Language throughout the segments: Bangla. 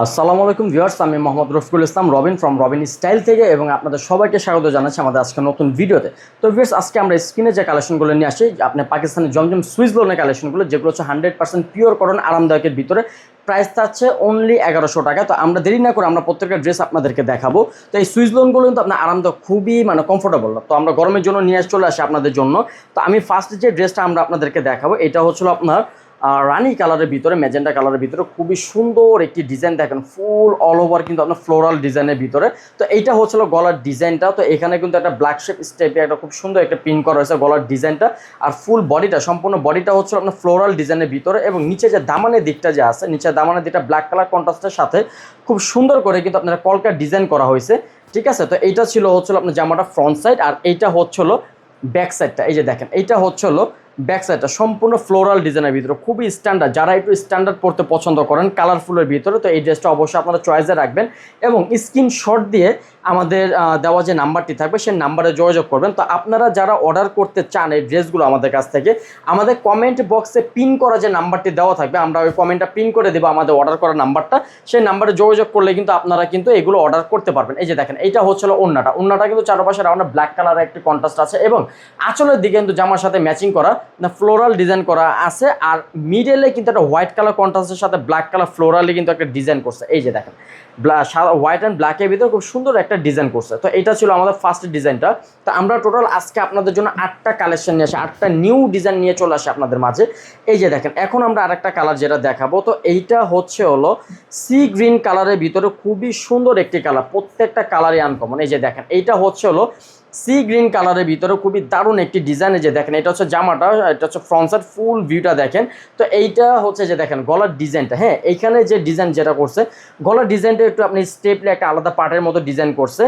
আসসালামু আলাইকুম ভিউয়ার্স, আমি মোহাম্মদ রফিকুল ইসলাম, রবিন ফ্রম রবিন স্টাইল থেকে এবং আপনাদের সবাইকে স্বাগত জানাচ্ছি আমাদের আজকে নতুন ভিডিওতে। তো ভিউয়ার্স, আজকে আমরা স্ক্রিনে যে কালেকশনগুলো নিয়ে আসি, আপনি পাকিস্তানের জমজম সুইস লোনের কালেকশনগুলো, যেগুলো হচ্ছে হান্ড্রেড পার্সেন্ট পিওর করন আরামদায়কের ভিতরে প্রাইস থাকছে অনলি এগারোশো টাকা। তো আমরা দেরি না করে আমরা প্রত্যেকটা ড্রেস আপনাদেরকে দেখাবো। তো এই সুইস লোনগুলো কিন্তু আপনার আরামদায়ক, খুবই মানে কমফোর্টেবল তো আমরা গরমের জন্য নিয়ে চলে আসি আপনাদের জন্য। তো আমি ফার্স্ট যে ড্রেসটা আমরা আপনাদেরকে দেখাবো, এটা হচ্ছিল আপনার রানী কালারের ভিতরে, ম্যাজেন্টা কালারের ভিতরে খুবই সুন্দর একটি ডিজাইন দেখেন। ফুল অল ওভার কিন্তু আপনার ফ্লোরাল ডিজাইনের ভিতরে। তো এইটা হচ্ছিল গলার ডিজাইনটা তো এখানে কিন্তু একটা ব্ল্যাক শেপ স্টেপে একটা খুব সুন্দর একটা প্রিন্ট করা হয়েছে গলার ডিজাইনটা আর ফুল বডিটা সম্পূর্ণ বডিটা হচ্ছিল আপনার ফ্লোরাল ডিজাইনের ভিতরে এবং নিচে যে দামানের দিকটা যে আছে, নিচে দামানের দিকটা ব্ল্যাক কালার কন্ট্রাস্টের সাথে খুব সুন্দর করে কিন্তু আপনার কলকা ডিজাইন করা হয়েছে। ঠিক আছে? তো এইটা ছিল হচ্ছিল আপনার জামাটা ফ্রন্ট সাইড আর এইটা হচ্ছিল ব্যাক সাইডটা এই যে দেখেন, এইটা হচ্ছিল ব্যাক সাইডটা সম্পূর্ণ ফ্লোরাল ডিজাইনের ভিতরে, খুবই স্ট্যান্ডার্ড যারা একটু স্ট্যান্ডার্ড পড়তে পছন্দ করেন কালারফুলের ভিতরে, তো এই ড্রেসটা অবশ্যই আপনারা চয়েসে রাখবেন এবং স্ক্রিনশট দিয়ে আমাদের দেওয়া যে নাম্বারটি থাকবে, সেই নাম্বারে যোগাযোগ করবেন। তো আপনারা যারা অর্ডার করতে চান এই ড্রেসগুলো আমাদের কাছ থেকে, আমাদের কমেন্ট বক্সে পিন করা যে নাম্বারটি দেওয়া থাকবে, আমরা ওই কমেন্টটা পিন করে দেবো আমাদের অর্ডার করা নাম্বারটা সেই নাম্বারে যোগাযোগ করলে কিন্তু আপনারা কিন্তু এগুলো অর্ডার করতে পারবেন। এই যে দেখেন, এইটা হচ্ছিল ওন্নাটা ওন্নাটা কিন্তু চারপাশে রাউন্ড ব্ল্যাক কালারের একটি কন্ট্রাস্ট আছে এবং আঁচলের দিকে কিন্তু জামার সাথে ম্যাচিং করা না ফ্লোরাল ডিজাইন করা আছে, আর মিডলে কিন্তু একটা হোয়াইট কালার কন্ট্রাস্টের সাথে ব্ল্যাক কালার ফ্লোরালি কিন্তু একটা ডিজাইন করছে। এই যে দেখেন হোয়াইট অ্যান্ড ব্ল্যাকের ভিতরে খুব সুন্দর একটা ডিজাইন করছে। তো এটা ছিল আমাদের ফার্স্ট ডিজাইনটা তো আমরা টোটাল আজকে আপনাদের জন্য আটটা কালেকশন নিয়ে আসি, আটটা নিউ ডিজাইন নিয়ে চলে আসে আপনাদের মাঝে। এই যে দেখেন, এখন আমরা আরেকটা কালার যেটা দেখাবো, তো এইটা হচ্ছে হলো সি গ্রিন কালারের ভিতরে খুবই সুন্দর একটি কালার প্রত্যেকটা কালারই আনকমন এই যে দেখেন, এইটা হচ্ছে হলো সি গ্রিন কালারের ভিতরে খুবই দারুণ একটি ডিজাইন যে দেখেন, এটা হচ্ছে জামাটা, এটা হচ্ছে ফ্রন্ট ফুল ভিউটা দেখেন। তো এইটা হচ্ছে যে দেখেন, গলার ডিজাইনটা হ্যাঁ এইখানে যে ডিজাইন যেটা করছে, গলার ডিজাইনটা একটু আপনি স্টেপলে একটা আলাদা পার্টের মতো ডিজাইন করছে।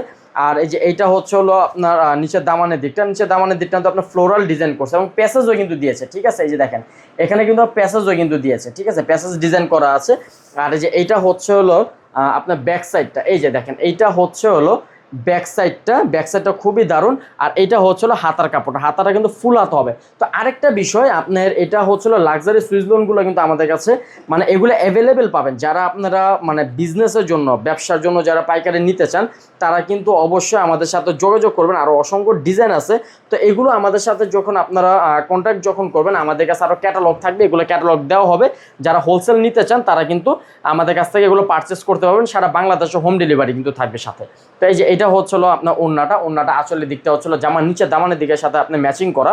আর এই যে এইটা হচ্ছে হলো আপনার নিচের দামানের দিকটা, নিচের দামানের দিকটা তো আপনার ফ্লোরাল ডিজাইন করছে এবং প্যাসেজও কিন্তু দিয়েছে, ঠিক আছে? এই যে দেখেন, এখানে কিন্তু প্যাসেজও কিন্তু দিয়েছে, ঠিক আছে? প্যাসেজ ডিজাইন করা আছে। আর এই যে এইটা হচ্ছে হলো আপনার ব্যাক সাইডটা এই যে দেখেন, এইটা হচ্ছে হলো ব্যাক সাইডটা ব্যাক খুবই দারুণ। আর এটা হচ্ছিল হাতার কাপড় হাতাটা কিন্তু ফুল হাত হবে। তো আরেকটা বিষয়, আপনার এটা হচ্ছিল লাক্সারি সুইচ লোনগুলো কিন্তু আমাদের কাছে মানে এগুলো অ্যাভেলেবেল পাবেন। যারা আপনারা মানে বিজনেসের জন্য, ব্যবসার জন্য যারা পাইকারি নিতে চান, তারা কিন্তু অবশ্যই আমাদের সাথে যোগাযোগ করবেন। আরও অসংখ্য ডিজাইন আছে। তো এগুলো আমাদের সাথে যখন আপনারা কন্ট্যাক্ট যখন করবেন, আমাদের কাছে আরও ক্যাটালগ থাকবে। এগুলো ক্যাটালগ দেওয়া হবে। যারা হোলসেল নিতে চান, তারা কিন্তু আমাদের কাছ থেকে এগুলো পারচেস করতে পারবেন। সারা বাংলাদেশে হোম ডেলিভারি কিন্তু থাকবে সাথে। তো এই যে এটা হচ্ছিল আপনার ওন্নাটা ওন্নাটা আসলে দিকটা হচ্ছিল জামার নিচে দামানের দিকের সাথে আপনি ম্যাচিং করা।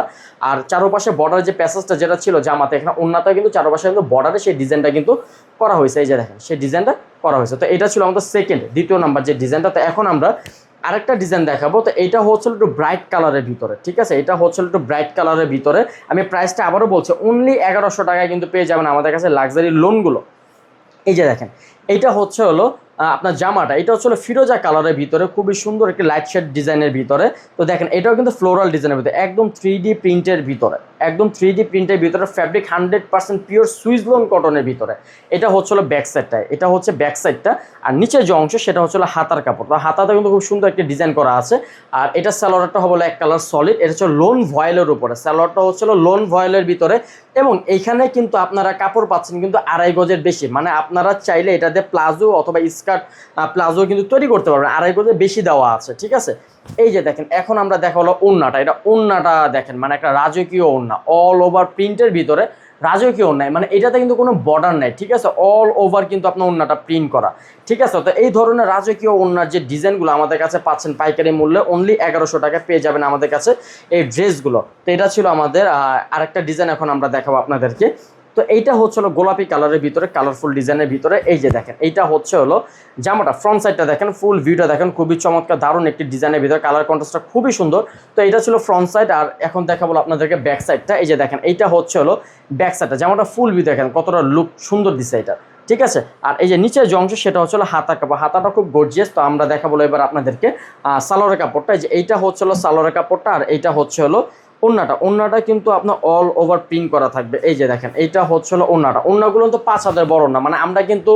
আর চারোপাশে বর্ডার যে প্যাসেজটা যেটা ছিল জামাতে, এখানে ওন্নাটা কিন্তু চারোপাশে কিন্তু বর্ডারে সেই ডিজাইনটা কিন্তু করা হয়েছে। এই যে দেখেন, সেই ডিজাইনটা করা হয়েছে। তো এটা ছিল আমাদের সেকেন্ড দ্বিতীয় নাম্বার যে ডিজাইনটা তো এখন আমরা আরেকটা ডিজাইন দেখাবো। তো এটা হচ্ছিল একটু ব্রাইট কালারের ভিতরে, ঠিক আছে? এটা হচ্ছিল একটু ব্রাইট কালারের ভিতরে। আমি প্রাইসটা আবারও বলছি অনলি এগারোশো টাকায় কিন্তু পেয়ে যাবেন আমাদের কাছে লাক্সারি লোনগুলো এই যে দেখেন এইটা হচ্ছে হলো আপনার জামাটা। এটা হচ্ছে হলো ফিরোজা কালারের ভিতরে, খুবই সুন্দর একটি লাইট শেড ডিজাইনের ভিতরে। তো দেখেন, এটাও কিন্তু ফ্লোরাল ডিজাইনের ভিতরে, একদম থ্রি ডি প্রিন্টের ভিতরে, একদম থ্রি ডি প্রিন্টের ভিতরে ফ্যাব্রিক হান্ড্রেড পার্সেন্ট পিওর সুইজলন কটনের ভিতরে। এটা হচ্ছে হলো ব্যাক সাইডটা এটা হচ্ছে ব্যাক সাইডটা আর নিচের যে অংশ, সেটা হচ্ছে হলো হাতার কাপড়। তো হাতাতে কিন্তু খুব সুন্দর একটি ডিজাইন করা আছে। আর এটা স্যালোয়ারটা হবে এক কালার সলিড এটা হচ্ছে লোন ভয়েলের উপরে। স্যালোয়ারটা হচ্ছে লোন ভয়েলের ভিতরে। এবং এইখানে কিন্তু আপনারা কাপড় পাচ্ছেন কিন্তু আড়াই গজের বেশি। মানে আপনারা চাইলে এটাতে প্লাজো অথবা স্কার্ট প্লাজো কিন্তু তৈরি করতে পারবেন। আড়াই গজের বেশি দেওয়া আছে, ঠিক আছে? এই যে দেখেন, এখন আমরা দেখা হলো ওন্নাটা এটা ওন্নাটা দেখেন মানে একটা রাজকীয় ওন্না অল ওভার প্রিন্টের ভিতরে রাজকীয় ওন্নায় মানে এটাতে কিন্তু কোনো বর্ডার নাই, ঠিক আছে? অল ওভার কিন্তু আপনার ওন্নাটা প্রিন্ট করা, ঠিক আছে? তো এই ধরনের রাজকীয় ওন্নার যে ডিজাইনগুলো আমাদের কাছে পাচ্ছেন পাইকারি মূল্যে অনলি এগারোশো টাকা পেয়ে যাবেন আমাদের কাছে এই ড্রেসগুলো তো এটা ছিল আমাদের আরেকটা ডিজাইন এখন আমরা দেখাবো আপনাদেরকে। তো এইটা হচ্ছে হলো গোলাপি কালারের ভিতরে কালারফুল ডিজাইনের ভিতরে। এই যে দেখেন, এইটা হচ্ছে হলো জামাটা ফ্রন্ট সাইডটা দেখেন ফুল ভিউটা দেখেন, খুবই চমৎকার, দারুণ একটি ডিজাইনের ভিতরে। কালার কন্ট্রাস্টটা খুবই সুন্দর। তো এটা ছিল ফ্রন্ট সাইড আর এখন দেখাবো আপনাদেরকে ব্যাক সাইডটা এই যে দেখেন, এইটা হচ্ছে হলো ব্যাক সাইডটা জামাটা ফুল ভিউ দেখেন, কতটা লুক সুন্দর দিছে এটা। ঠিক আছে? আর এই যে নিচের যে অংশ, সেটা হচ্ছে হলো হাতা কাপড়। হাতাটা খুব গর্জিয়াস তো আমরা দেখাবো এবার আপনাদেরকে সালোয়ারের কাপড়টা। এই যে এইটা হচ্ছে হলো সালোয়ারের কাপড়টা, আর এইটা হচ্ছে হলো ওন্নাটা ওন্নাটা কিন্তু আপনার অল ওভার প্রিন্ট করা থাকবে। এই যে দেখেন, এইটা হচ্ছে হলো ওন্নাটা। ওন্নাগুলো তো পাঁচ হাতের বড় না মানে আমরা কিন্তু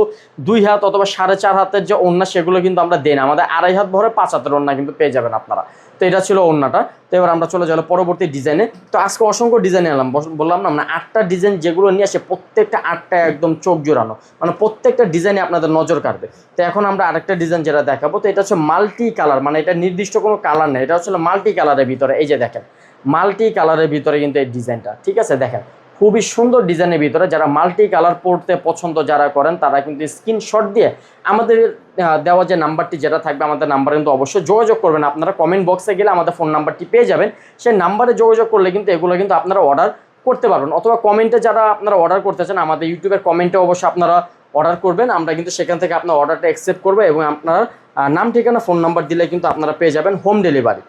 দুই হাত অথবা সাড়ে চার হাতের যে ওন্না, সেগুলো কিন্তু আমরা দেই না। আমাদের আড়াই হাত ভরে পাঁচ হাতের ওন্না কিন্তু পেয়ে যাবেন আপনারা। তো এটা ছিল ওন্নাটা। তো এবার আমরা চলে যাব পরবর্তী ডিজাইনে। তো আজকে অসংখ্য ডিজাইন এলাম। বললাম না মানে আটটা ডিজাইন যেগুলো নিয়ে আসে, প্রত্যেকটা আটটা একদম চোখ জোড়ানো। মানে প্রত্যেকটা ডিজাইনে আপনাদের নজর কাটবে। তো এখন আমরা আরেকটা ডিজাইন যেটা দেখাবো, তো এটা হচ্ছে মাল্টি কালার মানে এটা নির্দিষ্ট কোনো কালার নেই। এটা হচ্ছে মাল্টি কালারের ভিতরে। এই যে দেখেন মাল্টি কালারের ভিতরে কিন্তু এই ডিজাইনটা, ঠিক আছে? দেখেন, খুবই সুন্দর ডিজাইনের ভিতরে যারা মাল্টি কালার পড়তে পছন্দ যারা করেন, তারা কিন্তু স্ক্রিনশট দিয়ে আমাদের দেওয়া যে নাম্বারটি যেটা থাকবে আমাদের নাম্বার কিন্তু অবশ্যই যোগাযোগ করবেন। আপনারা কমেন্ট বক্সে গেলে আমাদের ফোন নাম্বারটি পেয়ে যাবেন। সেই নাম্বারে যোগাযোগ করলে কিন্তু এগুলো কিন্তু আপনারা অর্ডার করতে পারবেন। অথবা কমেন্টে যারা আপনারা অর্ডার করতে চান, আমাদের ইউটিউবের কমেন্টে অবশ্যই আপনারা অর্ডার করবেন। আমরা কিন্তু সেখান থেকে আপনার অর্ডারটা অ্যাকসেপ্ট করব এবং আপনার নাম, ঠিকানা ফোন নাম্বার দিলে কিন্তু আপনারা পেয়ে যাবেন হোম ডেলিভারি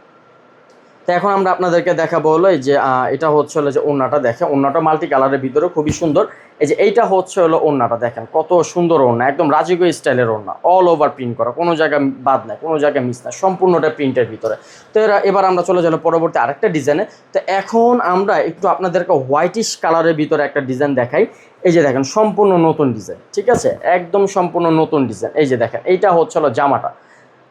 তো এখন আমরা আপনাদেরকে দেখাবো হলো এই যে এটা হচ্ছে হলো যে ওন্নাটা দেখে ওন্নাটা মাল্টি কালারের ভিতরে খুবই সুন্দর। এই যে এইটা হচ্ছে হলো ওন্নাটা দেখেন, কত সুন্দর ওন্না একদম রাজিগো স্টাইলের ওন্না অল ওভার প্রিন্ট করা, কোনো জায়গায় বাদ নাই, কোনো জায়গায় মিস নাই, সম্পূর্ণটা প্রিন্টের ভিতরে। তো এরা, এবার আমরা চলে যাব পরবর্তী আরেকটা ডিজাইনে তো এখন আমরা একটু আপনাদেরকে হোয়াইটিশ কালারের ভিতরে একটা ডিজাইন দেখাই। এই যে দেখেন, সম্পূর্ণ নতুন ডিজাইন ঠিক আছে? একদম সম্পূর্ণ নতুন ডিজাইন এই যে দেখেন, এইটা হচ্ছে হলো জামাটা।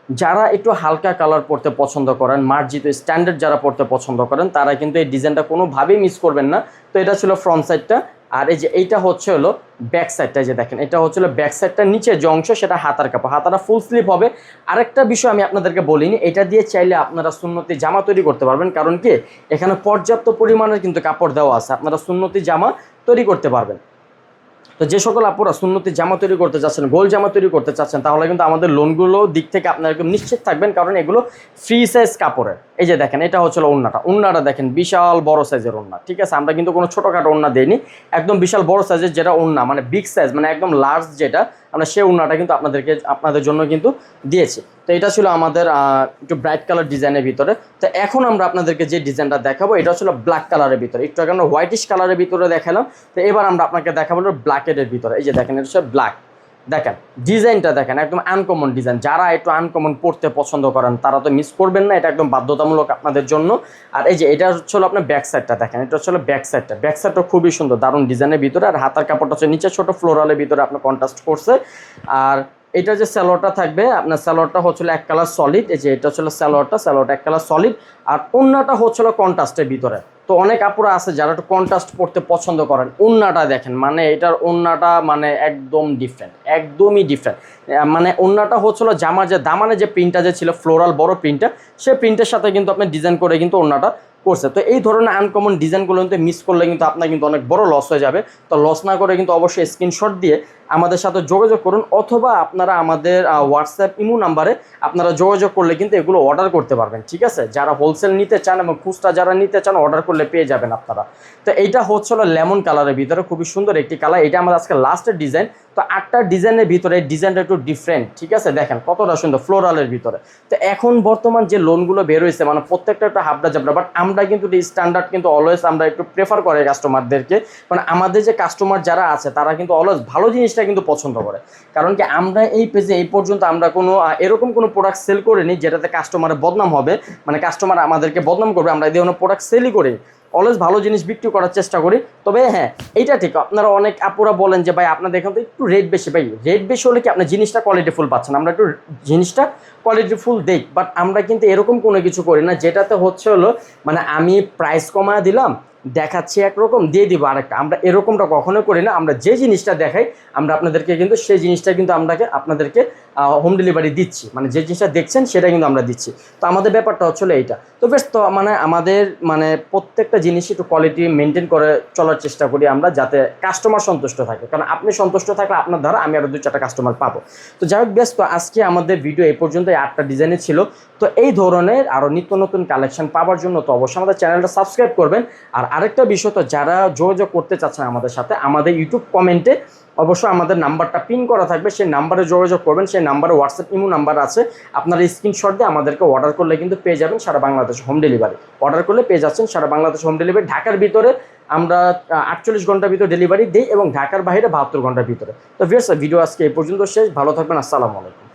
যারা একটু হালকা কালার পড়তে পছন্দ করেন, মার্জিত স্ট্যান্ডার্ড যারা পড়তে পছন্দ করেন, তারা কিন্তু এই ডিজাইনটা কোনোভাবেই মিস করবেন না। তো এটা ছিল ফ্রন্ট সাইডটা আর এই যে এইটা হচ্ছে হলো ব্যাক সাইডটা যে দেখেন, এটা হচ্ছে হলো ব্যাক সাইডটা নিচে যে অংশ সেটা হাতার কাপড়। হাতাটা ফুল স্লিপ হবে। আরেকটা বিষয় আমি আপনাদেরকে বলিনি, এটা দিয়ে চাইলে আপনারা সুন্নতি জামা তৈরি করতে পারবেন। কারণ কি? এখানে পর্যাপ্ত পরিমাণের কিন্তু কাপড় দেওয়া আছে। আপনারা সুন্নতি জামা তৈরি করতে পারবেন। তো যে সকল আপুরা সুন্নতি জামা তৈরি করতে চাচ্ছেন গোল জামা তৈরি করতে চাচ্ছেন, তাহলে কিন্তু আমাদের লোনগুলো দিক থেকে আপনারা একদম নিশ্চিত থাকবেন, কারণ এগুলো ফ্রি সাইজ কাপড়ের। এই যে দেখেন, এটা হচ্ছে ওন্নাটা। ওন্নাটা দেখেন, বিশাল বড় সাইজের ওন্না, ঠিক আছে? আমরা কিন্তু কোনো ছোটোখাটো ওন্না দিইনি। একদম বিশাল বড় সাইজের যেটা ওন্না মানে বিগ সাইজ মানে একদম লার্জ যেটা আমরা সেই উন্নাটা কিন্তু আপনাদেরকে, আপনাদের জন্য কিন্তু দিয়েছি। তো এটা ছিল আমাদের একটু ব্রাইট কালার ডিজাইনের ভিতরে। তো এখন আমরা আপনাদেরকে যে ডিজাইনটা দেখাবো, এটা ছিল ব্ল্যাক কালারের ভিতরে। একটু আগে আমরা হোয়াইটিশ কালারের ভিতরে দেখালাম। তো এবার আমরা আপনাকে দেখাবো ব্ল্যাকের ভিতরে। এই যে দেখেন, এটা হচ্ছে ব্ল্যাক দেখেন, ডিজাইনটা দেখেন, একদম আনকমন ডিজাইন যারা একটু আনকমন পড়তে পছন্দ করেন, তারা তো মিস করবেন না, এটা একদম বাধ্যতামূলক আপনাদের জন্য। আর এই যে, এটা হচ্ছে আপনার ব্যাক সাইডটা দেখেন, এটা হচ্ছে ব্যাক সাইডটা ব্যাক সাইডটা খুবই সুন্দর, দারুণ ডিজাইনের ভিতরে। আর হাতার কাপড়টা হচ্ছে নিচে, ছোট ফ্লোরালের ভিতরে আপনার কন্ট্রাস্ট করছে। আর এটা যে স্যালোয়ারটা থাকবে, আপনার স্যালোয়ারটা হচ্ছিল এক কালার সলিড এই যে এটা হচ্ছিল স্যালোয়ারটা স্যালোয়ারটা এক কালার সলিড আর অন্যটা হচ্ছিল কন্ট্রাস্টের ভিতরে। তো অনেক আপুরা আছে যারা একটু কন্ট্রাস্ট পড়তে পছন্দ করেন ওন্নাটা দেখেন মানে এটার ওন্নাটা মানে একদম ডিফারেন্ট একদমই ডিফারেন্ট মানে ওন্নাটা হচ্ছিল জামার যে দামানে যে প্রিন্টটা যে ছিল ফ্লোরাল বড় প্রিন্টটা সেই প্রিন্টের সাথে কিন্তু আপনি ডিজাইন করে কিন্তু ওন্নাটা করছে। তো এই ধরনের আনকমন ডিজাইনগুলো কিন্তু মিস করলে কিন্তু আপনার কিন্তু অনেক বড় লস হয়ে যাবে। তো লস না করে কিন্তু অবশ্যই স্ক্রিনশট দিয়ে আমাদের সাথে যোগাযোগ করুন অথবা আপনারা আমাদের হোয়াটসঅ্যাপ ইমো নাম্বারে আপনারা যোগাযোগ করলে কিন্তু এগুলো অর্ডার করতে পারবেন, ঠিক আছে? যারা হোলসেল নিতে চান এবং খুচরা যারা নিতে চান অর্ডার করলে পেয়ে যাবেন আপনারা। তো এইটা হচ্ছিল লেমন কালারের ভিতরে খুবই সুন্দর একটি কালার এটা আমাদের আজকে লাস্টের ডিজাইন তো আটটা ডিজাইনের ভিতরে ডিজাইনটা একটু ডিফারেন্ট ঠিক আছে? দেখেন কতটা সুন্দর ফ্লোরালের ভিতরে। তো এখন বর্তমান যে লোনগুলো বের হয়েছে মানে প্রত্যেকটা একটা হাবড়া জাবড়া বাট আমরা কিন্তু স্ট্যান্ডার্ড কিন্তু অলওয়েজ আমরা একটু প্রেফার করে কাস্টমারদেরকে কারণ আমাদের যে কাস্টমার যারা আছে, তারা কিন্তু অলওয়েজ ভালো জিনিসটা কিন্তু পছন্দ করে। কারণ কি, আমরা এই পেজে এই পর্যন্ত আমরা কোনো এরকম কোনো প্রোডাক্ট সেল করিনি, যেটাতে কাস্টমারের বদনাম হবে। মানে কাস্টমার আমাদেরকে বদনাম করবে, আমরা এই ধরনের প্রোডাক্ট সেলই করি। অলওয়েজ ভালো জিনিস বিক্রি করার চেষ্টা করি। তবে হ্যাঁ এইটা ঠিক। আপনারা অনেক আপুরা বলেন যে, ভাই, আপনাদের এখান একটু রেট বেশি। ভাই রেট বেশি হলে কি আপনার জিনিসটা কোয়ালিটিফুল পাচ্ছেন? আমরা একটু জিনিসটা কোয়ালিটিফুল দেই। বাট আমরা কিন্তু এরকম কোনো কিছু করি না, যেটাতে হচ্ছে হলো মানে আমি প্রাইস কমায় দিলাম দেখাচ্ছি একরকম, দিয়ে দিব আরেকটা। আমরা এরকমটা কখনো করি না। আমরা যে জিনিসটা দেখাই, আমরা আপনাদেরকে কিন্তু সেই জিনিসটা কিন্তু আমরাকে, আপনাদেরকে হোম ডেলিভারি দিচ্ছি। মানে যে জিনিসটা দেখছেন সেটা কিন্তু আমরা দিচ্ছি। তো আমাদের ব্যাপারটা হচ্ছিল এইটা। তো বেশ, তো মানে আমাদের মানে প্রত্যেকটা জিনিসই একটু কোয়ালিটি মেনটেন করে চলার চেষ্টা করি আমরা, যাতে কাস্টমার সন্তুষ্ট থাকে। কারণ আপনি সন্তুষ্ট থাকলে আপনার দ্বারা আমি আরও দু চারটা কাস্টমার পাবো। তো যাই হোক, বেশ, তো আজকে আমাদের ভিডিও এই পর্যন্ত আটটা ডিজাইনে ছিল। তো এই ধরনের আরও নিত্য নতুন কালেকশন পাওয়ার জন্য তো অবশ্যই আমাদের চ্যানেলটা সাবস্ক্রাইব করবেন। আর আরেকটা বিষয় তো যারা যোগাযোগ করতে চাচ্ছেন আমাদের সাথে, আমাদের ইউটিউব কমেন্টে অবশ্যই আমাদের নাম্বারটা পিন করা থাকবে। সেই নাম্বারে যোগাযোগ করবেন, সেই নাম্বারে হোয়াটসঅ্যাপ ইমো নাম্বার আছে। আপনারা স্ক্রিনশট দিয়ে আমাদেরকে অর্ডার করলে কিন্তু পেয়ে যাবেন সারা বাংলাদেশ হোম ডেলিভারি অর্ডার করলে পেয়ে যাচ্ছেন সারা বাংলাদেশ হোম ডেলিভারি ঢাকার ভিতরে আমরা আটচল্লিশ ঘণ্টার ভিতরে ডেলিভারি দিই এবং ঢাকার বাইরে বাহাত্তর ঘণ্টার ভিতরে। তো ভিউয়ার্স ভিডিও আজকে এই পর্যন্ত শেষ। ভালো থাকবেন, আসসালামু আলাইকুম।